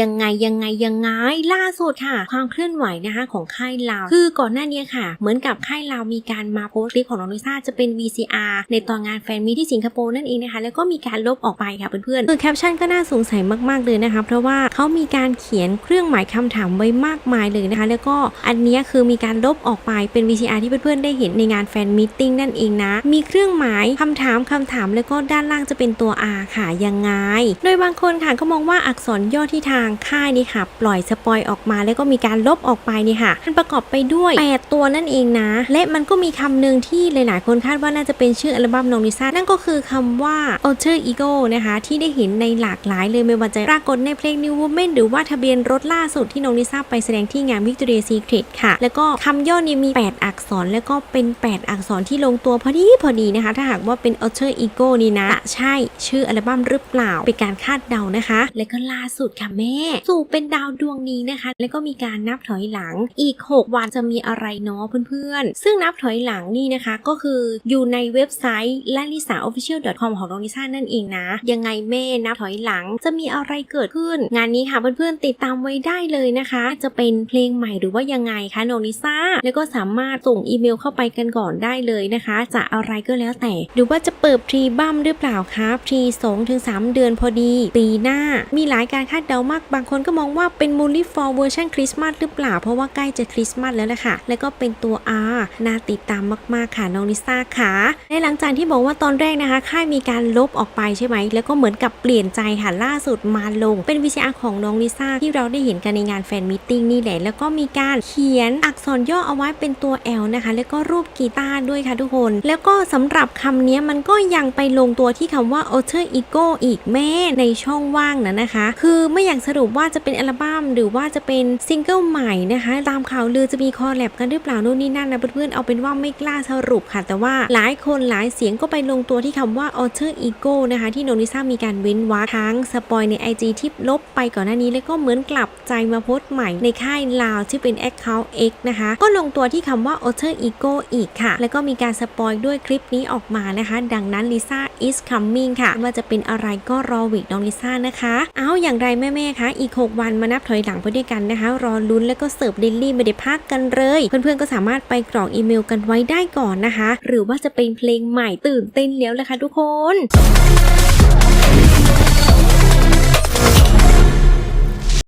ยังไงยังไงยังไงล่าสุดค่ะ ความเคลื่อนไหวนะคะของค่ายลาว คือก่อนหน้านี้ค่ะ เหมือนกับค่ายลาวมีการมาโพสต์คลิปของน้องลิซ่าจะเป็น VCR ในตอนงานแฟนมีที่สิงคโปร์นั่นเองนะคะ แล้วก็มีการลบออกไปค่ะเพื่อนๆคือแคปชั่นก็น่าสงสัยมากๆเลยนะคะเพราะว่าเขามีการเขียนเครื่องหมายคำถามไว้มากมายเลยนะคะ แล้วก็อันนี้คือมีการลบออกไปเป็น VCR ที่เพื่อนๆได้เห็นในงานแฟนมีตติ้งนั่นเองนะ มีเครื่องหมายคำถามคำถามแล้วก็ด้านล่างจะเป็นตัว R ค่ะยังไง โดยบางคนค่ะก็มองว่าอักษรย่อที่ทางค่ายนี่ค่ะ ปล่อยสปอยออกมาแล้วก็มีการลบออกไปนี่ค่ะ มันประกอบไปด้วย 8 ตัวนั่นเองนะ และมันก็มีคำหนึ่งที่หลายๆ คนคาดว่าน่าจะเป็นชื่ออัลบั้มน้องลิซ่านั่นก็คือคำว่า Alter Ego นะคะ ที่ได้เห็นในหลากหลายเลยไม่ว่าจะปรากฏในเพลง New Woman หรือว่าทะเบียนรถล่าสุดที่น้องลิซ่าไปแสดงที่งาน Victoria Secret ค่ะ แล้วก็คำย่อนี้มี 8 อักษรแล้วก็เป็น 8 อักษรที่ลงตัวพอดีพอดีนะคะ ถ้าหากว่าเป็น Alter Ego นี่นะจะใช่ชื่ออัลบั้มหรือเปล่าเป็นการคาดเดานะคะ และก็ล่าสุดค่ะแม่สู่เป็นดาวดวงนี้นะคะ แล้วก็มีการนับถอยหลังอีก 6 วันจะมีอะไรเนาะเพื่อนๆ ซึ่งนับถอยหลังนี่นะคะก็คืออยู่ในเว็บไซต์ l a l i s a official com ของน้องลิซ่านั่นเองนะ ยังไงแม่นับถอยหลังจะมีอะไรเกิดขึ้น งานนี้ค่ะเพื่อนๆติดตามไว้ได้เลยนะคะ จะเป็นเพลงใหม่หรือว่ายังไงคะน้องลิซ่าแล้วก็สามารถส่งอีเมลเข้าไปกันก่อนได้เลยนะคะ จะอะไรก็แล้วแต่หรือว่าจะเปิดพรีบัมหรือเปล่าคะพรี2ถึง3เดือนพอดี ปีหน้ามีหลายการคาดเดามากบางคนก็มองว่าเป็นมูลี่ฟอร์เวอร์ชันคริสต์มาสหรือเปล่า เพราะว่าใกล้จะคริสต์มาสแล้วแหละค่ะแล้วก็เป็นตัว R น่าติดตามมาก ๆ ค่ะน้องลิซ่าค่ะในหลังจากที่บอกว่าตอนแรกนะคะ ค่ายมีการลบออกไปใช่ไหม แล้วก็เหมือนกับเปลี่ยนใจค่ะล่าสุดมาลง เป็น VCR ของน้องลิซ่าที่เราได้เห็นกันในงานแฟนมิทติ้งนี่แหละ แล้วก็มีการเขียนอักษรย่อเอาไว้เป็นตัว L นะคะ แล้วก็รูปกีตาร์ด้วยค่ะทุกคน แล้วก็สำหรับคำนี้มันก็ยังไปลงตัวที่คำว่า alter ego อีกแม่ในช่องว่างนะนะคะ คือไม่อยากสรุปว่าจะเป็นอัลบั้มหรือว่าจะเป็นซิงเกิลใหม่นะคะตามข่าวลือจะมีคอลแลบกันหรือเปล่านู่นนี่นั่นนะเพื่อนๆเอาเป็นว่าไม่กล้าสรุปค่ะ แต่ว่าหลายคนหลายเสียงก็ไปลงตัวที่คำว่า alter ego นะคะที่โนนิซ่ามีการเว้นวรรคทั้งสปอยใน IG ที่ลบไปก่อนหน้านี้แล้วก็เหมือนกลับใจมาโพสต์ใหม่ในค่ายลาวที่เป็น Account X นะคะ ก็ลงตัวที่คำว่า alter ego อีกค่ะ แล้วก็มีการสปอยด้วยคลิปนี้ออกมานะคะ ดังนั้นลิซ่า is coming ค่ะ ว่าจะเป็นอะไรก็รอวิกน้องลิซ่านะคะ เอาอย่างไรแม่ๆคะอีก 6 วันมานับถอยหลังไปด้วยกันนะคะ รอลุ้นแล้วก็เสิร์ฟดิลลี่ไม่ได้พักกันเลย เพื่อนๆก็สามารถไปกรอกอีเมลกันไว้ได้ก่อนนะคะ หรือว่าจะเป็นเพลงใหม่ตื่นเต้นแล้วแหละค่ะทุกคน